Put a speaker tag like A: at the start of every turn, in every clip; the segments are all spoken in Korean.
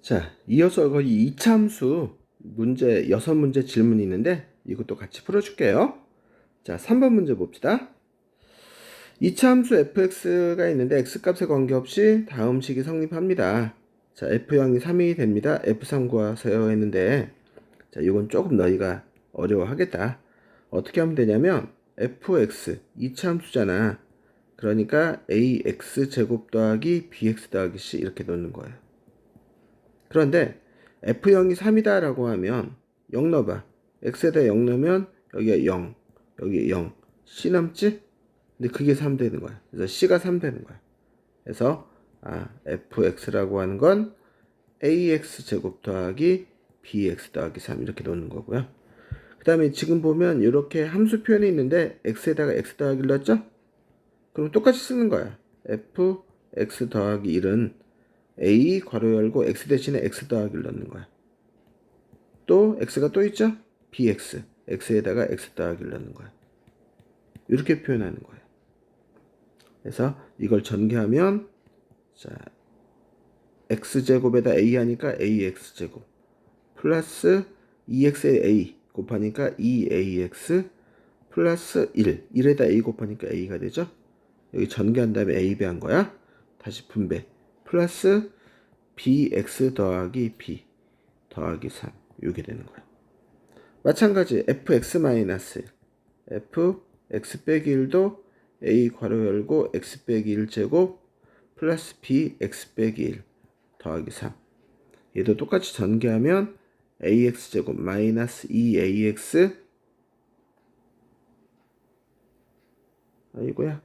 A: 자, 이어서 거의 이차함수 문제 여섯 문제 질문이 있는데 이것도 같이 풀어줄게요. 자, 3번 문제 봅시다. 이차함수 fx가 있는데 x값에 관계없이 다음 식이 성립합니다. 자, f형이 3이 됩니다. f3 구하세요 했는데 자, 이건 조금 너희가 어려워하겠다. 어떻게 하면 되냐면 fx 이차함수잖아. 그러니까 ax 제곱 더하기 bx 더하기 c 이렇게 넣는 거예요. 그런데 F형이 3이다 라고 하면 0 넣어봐. X에다 0 넣으면 여기에 0, 여기에 0. C 남지? 근데 그게 3 되는 거야. 그래서 C가 3 되는 거야. 그래서 아, FX라고 하는 건 AX 제곱 더하기 BX 더하기 3 이렇게 넣는 거고요. 그 다음에 지금 보면 이렇게 함수 표현이 있는데 X에다가 X 더하기를 넣었죠? 그럼 똑같이 쓰는 거야. F, X 더하기 1은 a 괄호 열고 x 대신에 x 더하기를 넣는 거야. 또 x가 또 있죠? bx x에다가 x 더하기를 넣는 거야. 이렇게 표현하는 거예요. 그래서 이걸 전개하면 자 x 제곱에다 a 하니까 ax 제곱 플러스 2x에 a 곱하니까 2ax 플러스 1 1에다 a 곱하니까 a가 되죠? 여기 전개한 다음에 a 배한 거야. 다시 분배. 플러스 bx 더하기 b 더하기 3 이게 되는 거야. 마찬가지 fx 마이너스 f x 빼기 1도 a 괄호 열고 x 빼기 1 제곱 플러스 b x 빼기 1 더하기 3 얘도 똑같이 전개하면 ax 제곱 마이너스 2ax 아이고야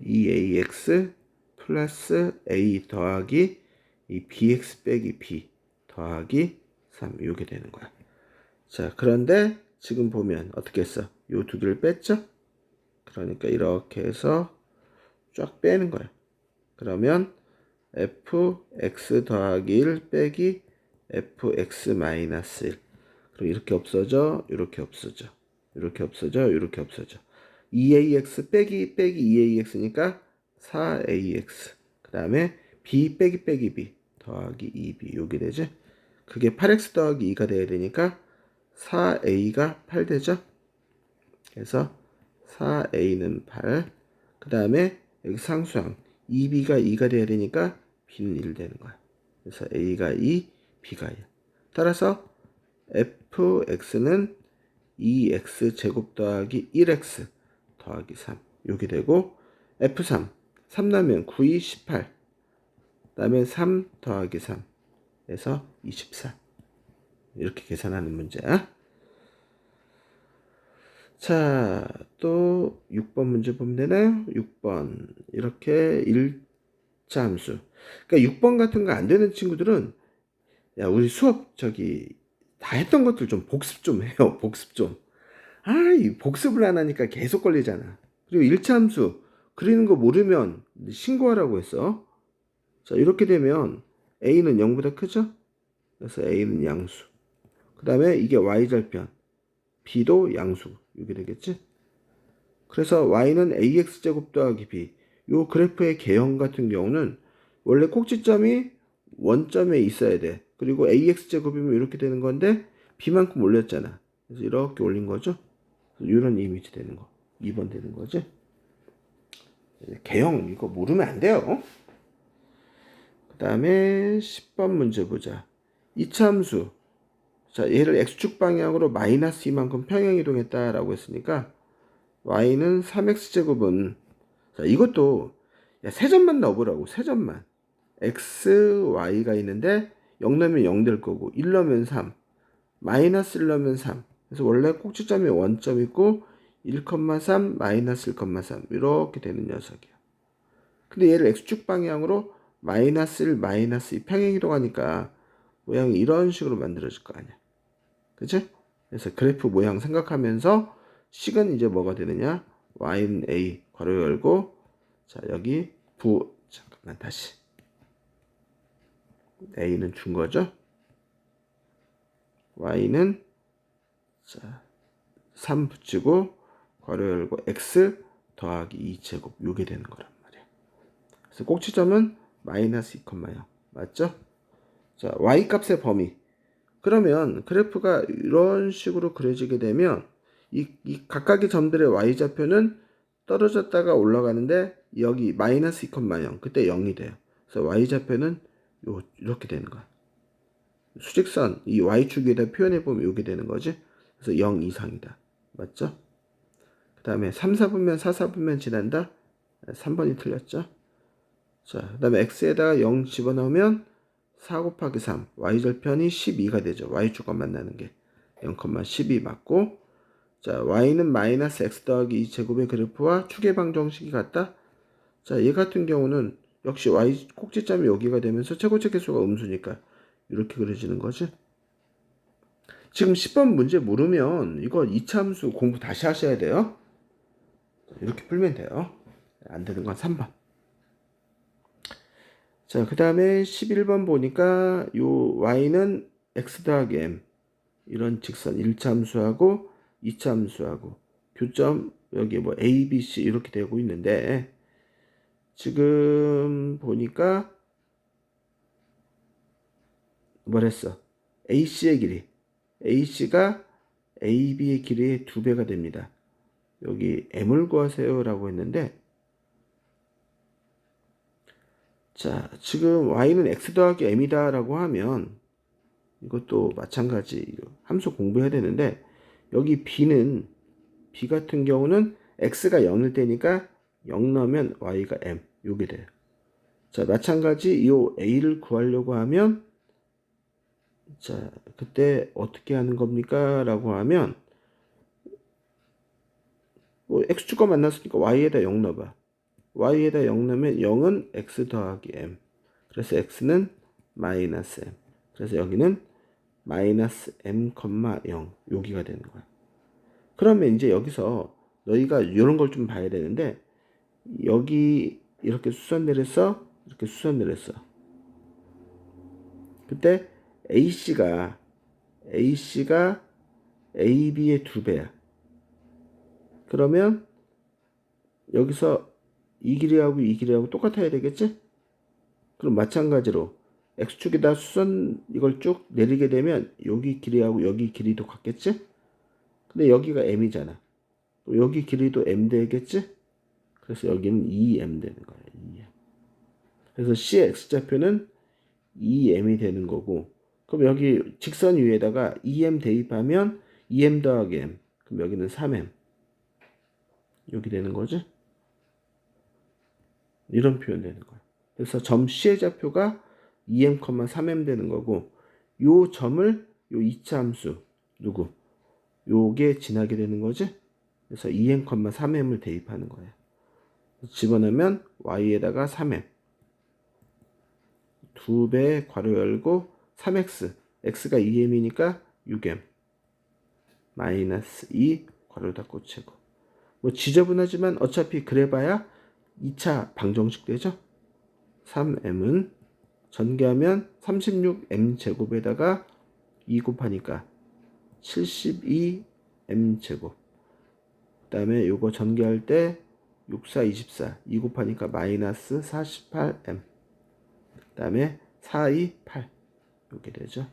A: 2ax 플러스 a 더하기 이 bx 빼기 b 더하기 3 이게 되는 거야. 자, 그런데 지금 보면 어떻게 했어? 요 두 개를 뺐죠? 그러니까 이렇게 해서 쫙 빼는 거야. 그러면 fx 더하기 1 빼기 fx 마이너스 1 그럼 이렇게 없어져, 이렇게 없어져, 이렇게 없어져, 이렇게 없어져. 2ax 빼기 빼기 2ax니까 4ax 그 다음에 b 빼기 빼기 b 더하기 2b 요게 되지? 그게 8x 더하기 2가 돼야 되니까 4a가 8 되죠? 그래서 4a는 8그 다음에 여기 상수항 2b가 2가 돼야 되니까 b는 1 되는 거야. 그래서 a가 2 b가 1 따라서 fx는 2x 제곱 더하기 1x 더하기 3 이렇게 되고 F3 3 나면 9, 2, 18 그다음에 3 더하기 3 해서 24 이렇게 계산하는 문제야. 자, 또 6번 문제 보면 되나요? 6번. 이렇게 1차 함수. 그러니까 6번 같은 거 안 되는 친구들은 야 우리 수업 저기 다 했던 것들 좀 복습 좀 해요. 복습 좀 아, 이 복습을 안 하니까 계속 걸리잖아. 그리고 1차 함수 그리는 거 모르면 신고하라고 했어. 자, 이렇게 되면 a는 0보다 크죠? 그래서 a는 양수. 그 다음에 이게 y절편. b도 양수. 이게 되겠지? 그래서 y는 ax제곱 더하기 b. 요 그래프의 개형 같은 경우는 원래 꼭지점이 원점에 있어야 돼. 그리고 ax제곱이면 이렇게 되는 건데 b만큼 올렸잖아. 그래서 이렇게 올린 거죠. 이런 이미지 되는 거. 2번 되는 거지. 개형 이거 모르면 안 돼요. 그 다음에 10번 문제 보자. 이차함수. 자, 얘를 x축 방향으로 마이너스 이만큼 평행 이동했다라고 했으니까 y는 3x제곱은 자, 이것도 야, 세 점만 넣어보라고. 세 점만. x, y가 있는데 0 넣으면 0 될 거고 1 넣으면 3. 마이너스 1 넣으면 3. 그래서 원래 꼭지점에 원점 있고 1,3 마이너스 1,3 이렇게 되는 녀석이야. 근데 얘를 x축 방향으로 마이너스 1 마이너스 2 평행 이동하니까 모양이 이런 식으로 만들어질 거 아니야. 그치? 그래서 그래프 모양 생각하면서 식은 이제 뭐가 되느냐? y는 a 괄호 열고 자 여기 부 잠깐만 다시 a는 준 거죠? y는 자, 3 붙이고 괄호 열고 x 더하기 2제곱 요게 되는 거란 말이야. 그래서 꼭지점은 마이너스 2,0 맞죠? 자, y 값의 범위. 그러면 그래프가 이런 식으로 그려지게 되면 이, 이 각각의 점들의 y 좌표는 떨어졌다가 올라가는데 여기 마이너스 2,0 그때 0이 돼요. 그래서 y 좌표는 요 이렇게 되는 거야. 수직선 이 y축에다 표현해 보면 이게 되는 거지. 그래서 0 이상이다. 맞죠? 그 다음에 3, 4분면 4, 4분면 지난다. 3번이 틀렸죠? 자, 그 다음에 x에다가 0 집어넣으면 4 곱하기 3, y절편이 12가 되죠. y축과 만나는 게 0,12 맞고 자, y는 마이너스 x 더하기 2제곱의 그래프와 축의 방 정식이 같다. 자, 얘 같은 경우는 역시 y 꼭지점이 여기가 되면서 최고체 개수가 음수니까 이렇게 그려지는 거지. 지금 10번 문제 모르면 이거 이차함수 공부 다시 하셔야 돼요. 이렇게 풀면 돼요. 안 되는 건 3번. 자, 그 다음에 11번 보니까 요 y는 x 더하기 m 이런 직선 1차함수하고 2차함수하고 교점 여기 뭐 a, b, c 이렇게 되고 있는데 지금 보니까 뭐랬어? AC의 길이 AC가 AB의 길이의 두 배가 됩니다. 여기 M을 구하세요 라고 했는데 자 지금 Y는 X 더하기 M이다 라고 하면 이것도 마찬가지 함수 공부해야 되는데 여기 B는 B 같은 경우는 X가 0일 때니까 0 넣으면 Y가 M 요게 돼요. 자 마찬가지 이 A를 구하려고 하면 자, 그때 어떻게 하는 겁니까? 라고 하면, 뭐, x축과 만났으니까 y에다 0 넣어봐. y에다 0 넣으면 0은 x 더하기 m. 그래서 x는 마이너스 m. 그래서 여기는 마이너스 m, 0. 여기가 되는 거야. 그러면 이제 여기서 너희가 이런 걸 좀 봐야 되는데, 여기 이렇게 수선 내렸어? 이렇게 수선 내렸어. 그때 AC가 AC가 AB의 두 배야. 그러면 여기서 이 길이하고 이 길이하고 똑같아야 되겠지? 그럼 마찬가지로 x축에다 수선 이걸 쭉 내리게 되면 여기 길이하고 여기 길이도 같겠지? 근데 여기가 m이잖아. 여기 길이도 m 되겠지? 그래서 여기는 2m 되는 거야. 2m. 그래서 C의 x좌표는 2m이 되는 거고 그럼 여기 직선 위에다가 2m 대입하면 2m 더하기 m. 그럼 여기는 3m. 여기 되는 거지? 이런 표현 되는 거야. 그래서 점 C의 좌표가 2m, 3m 되는 거고 요 점을 요 2차 함수 누구? 요게 지나게 되는 거지? 그래서 2m, 3m을 대입하는 거야. 집어넣으면 y에다가 3m. 두배 괄호 열고 3x, x가 2m이니까 6m. 마이너스 2 괄호 닫고 채고. 뭐 지저분하지만 어차피 그래봐야 2차 방정식 되죠? 3m은 전개하면 36m 제곱에다가 2 곱하니까 72m 제곱. 그 다음에 요거 전개할 때 6, 4, 24. 2 곱하니까 마이너스 48m. 그 다음에 4, 2, 8. 이렇게 되죠.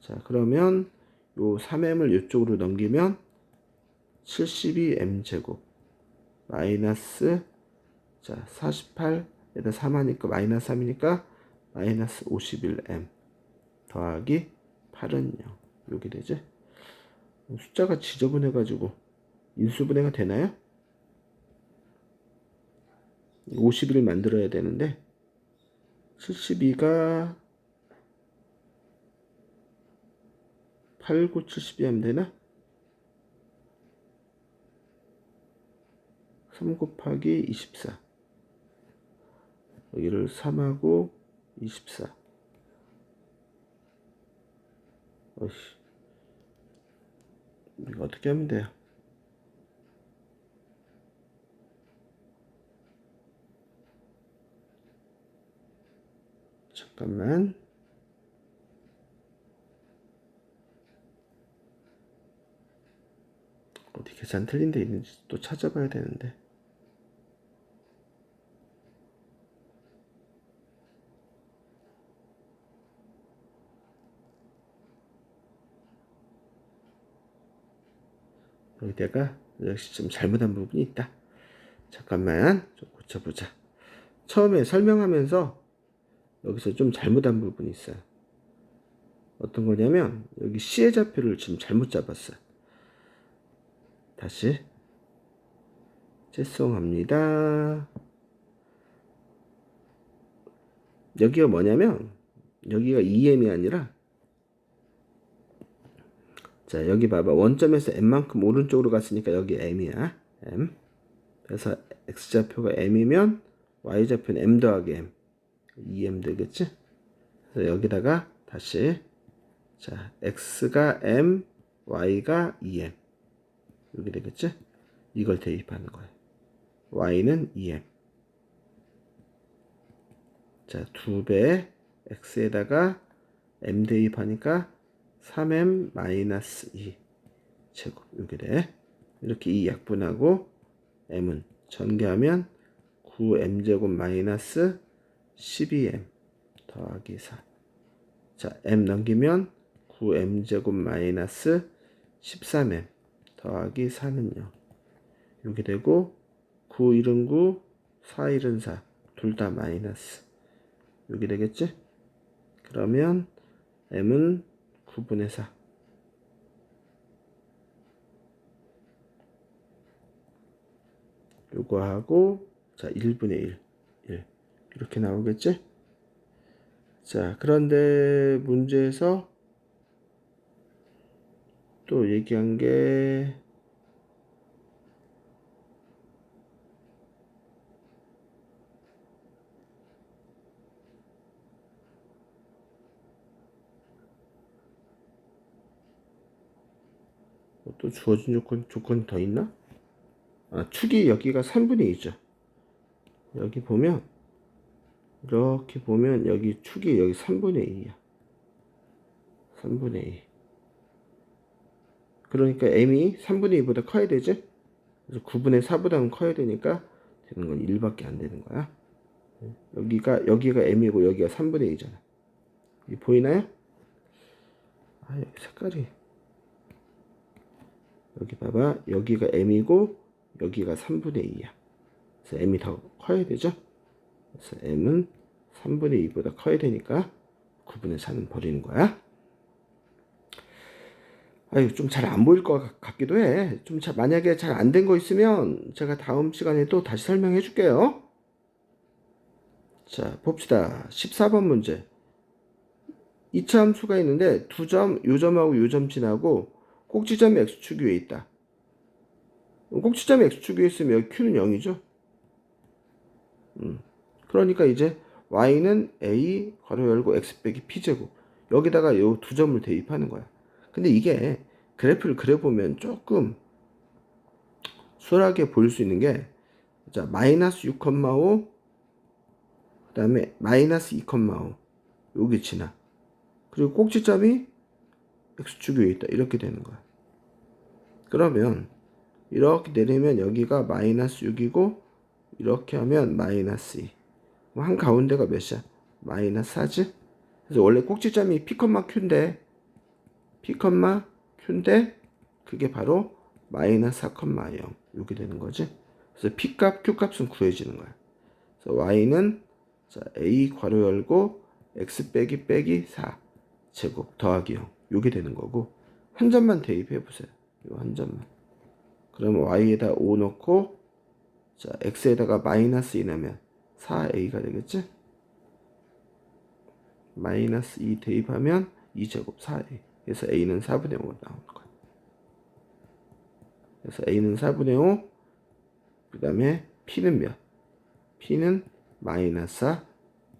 A: 자, 그러면 요 3m을 이쪽으로 넘기면 72m 제곱 마이너스 자 48에다 3 하니까 마이너스 3이니까 마이너스 51m 더하기 8은 0 이렇게 되죠. 숫자가 지저분해 가지고 인수분해가 되나요? 50을 만들어야 되는데 72가 8, 9, 72 하면 되나? 3 곱하기 24 여기를 3하고 24 어이씨 이거 어떻게 하면 돼요? 잠깐만 어디 계산 틀린 데 있는지 또 찾아봐야 되는데. 여기다가 역시 좀 잘못한 부분이 있다. 잠깐만 좀 고쳐보자. 처음에 설명하면서 여기서 좀 잘못한 부분이 있어요. 어떤 거냐면 여기 좌표를 지금 잘못 잡았어요. 다시. 죄송합니다. 여기가 뭐냐면 여기가 EM이 아니라 자 여기 봐봐. 원점에서 m만큼 오른쪽으로 갔으니까 여기 m이야. M. 그래서 x좌표가 m이면 y좌표는 m 더하기 m. 2m 되겠지? 그래서 여기다가 다시 자 x가 m y가 2m 여기 되겠지 이걸 대입하는 거예요 y는 2m 자 2배 x에다가 m 대입하니까 3m 마이너스 2 제곱 이렇게 돼. 이렇게 이 약분하고 m은 전개하면 9m 제곱 마이너스 12m 더하기 4. 자, m 넘기면 9m 제곱 마이너스 13m 더하기 4는요. 이렇게 되고 9 1은 9, 4 1은 4. 둘 다 마이너스. 이렇게 되겠지? 그러면 m은 9분의 4. 요거 하고 자 1분의 1. 1. 이렇게 나오겠지? 자 그런데 문제에서 또 얘기한 게 뭐또 주어진 조건, 조건이 더 있나? 아, 축이 여기가 3분의 2죠. 여기 보면, 이렇게 보면, 여기 축이 여기 3분의 2야. 3분의 2. 그러니까 m이 3분의 2보다 커야 되지? 그래서 9분의 4보다는 커야 되니까 되는 건 1밖에 안 되는 거야. 여기가, 여기가 m이고 여기가 3분의 2잖아. 이 보이나요? 아, 여기 색깔이. 여기 봐봐 여기가 m이고 여기가 3분의 2야 그래서 m이 더 커야 되죠 그래서 m은 3분의 2보다 커야 되니까 9분의 4는 버리는 거야 좀 잘 안 보일 것 같기도 해좀 만약에 잘 안 된 거 있으면 제가 다음 시간에 또 다시 설명해 줄게요 자 봅시다 14번 문제 이차 함수가 있는데 두 점, 요점하고 요점 지나고 꼭지점이 x축 위에 있다. 꼭지점이 x축 위에 있으면 q는 0이죠. 음. 그러니까 이제 y는 a 괄호 열고 x 빼기 p제곱 여기다가 요 두 점을 대입하는 거야. 근데 이게 그래프를 그려보면 조금 수월하게 보일 수 있는 게 자, 마이너스 6,5 그 다음에 마이너스 2,5 여기 지나 그리고 꼭지점이 x축 위에 있다 이렇게 되는 거야 그러면 이렇게 내리면 여기가 마이너스 6이고 이렇게 하면 마이너스 2. 한 가운데가 몇이야? 마이너스 4지? 그래서 원래 꼭지점이 P, Q인데 P, Q인데 그게 바로 마이너스 4,0 이렇게 되는 거지. 그래서 P 값, Q 값은 구해지는 거야. 그래서 Y는 자, A 괄호 열고 X 빼기 빼기 4 제곱 더하기 0 이게 되는 거고 한 점만 대입해 보세요. 이 한 점만. 그러면 y에다 5 넣고 자 x에다가 마이너스 2 넣으면 4a가 되겠지? 마이너스 2 대입하면 2제곱 4a. 그래서 a는 4분의 5 나오는 거야. 그래서 a는 4분의 5. 그 다음에 p는 몇? p는 마이너스 4,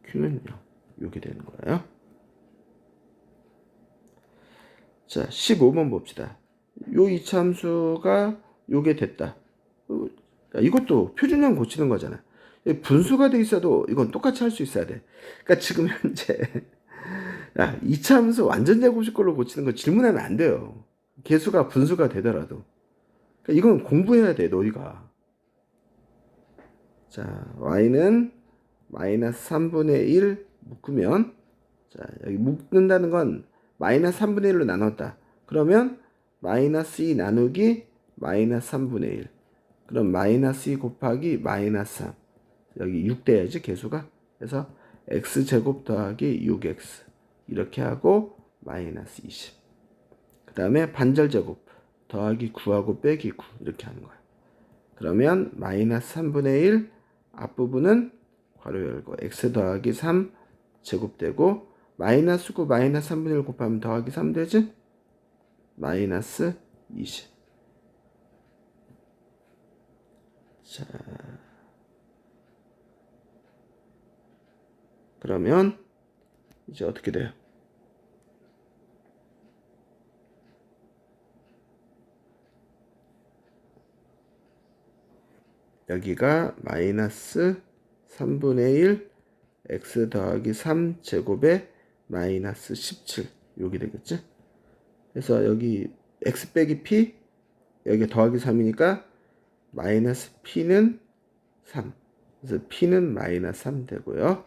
A: q는 0. 이렇게 되는 거예요. 자, 15번 봅시다. 요 이차함수가 요게 됐다. 어, 이것도 표준형 고치는 거잖아. 분수가 돼 있어도 이건 똑같이 할 수 있어야 돼. 그러니까 지금 현재 야, 이차함수 완전 제곱식 걸로 고치는 거 질문하면 안 돼요. 개수가 분수가 되더라도. 그러니까 이건 공부해야 돼, 너희가. 자, y는 마이너스 3분의 1 묶으면, 자, 여기 묶는다는 건 마이너스 3분의 1로 나눴다. 그러면 마이너스 2 나누기 마이너스 3분의 1. 그럼 마이너스 2 곱하기 마이너스 3. 여기 6 돼야지, 개수가. 그래서 x제곱 더하기 6x. 이렇게 하고 마이너스 20. 그 다음에 반절 제곱 더하기 9하고 빼기 9 이렇게 하는 거야. 그러면 마이너스 3분의 1 앞부분은 괄호 열고 x 더하기 3 제곱되고 마이너스 9 마이너스 3분의 1 곱하면 더하기 3 되지? 마이너스 20. 자. 그러면 이제 어떻게 돼요? 여기가 마이너스 3분의 1 x 더하기 3 제곱에 마이너스 17 여기 되겠지? 그래서 여기 x 빼기 p 여기 더하기 3이니까 마이너스 p는 3 그래서 p는 마이너스 3 되고요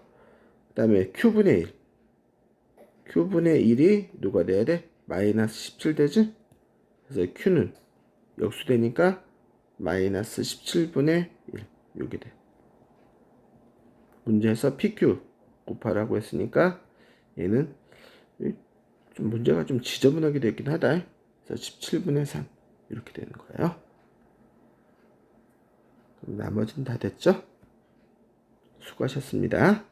A: 그 다음에 q분의 1 q분의 1이 누가 돼야 돼? 마이너스 17 되지? 그래서 q는 역수되니까 마이너스 17분의 1 이게 돼. 문제에서 PQ 곱하라고 했으니까 얘는 좀 문제가 좀 지저분하게 되긴 하다. 그래서 17분의 3 이렇게 되는 거예요. 그럼 나머지는 다 됐죠? 수고하셨습니다.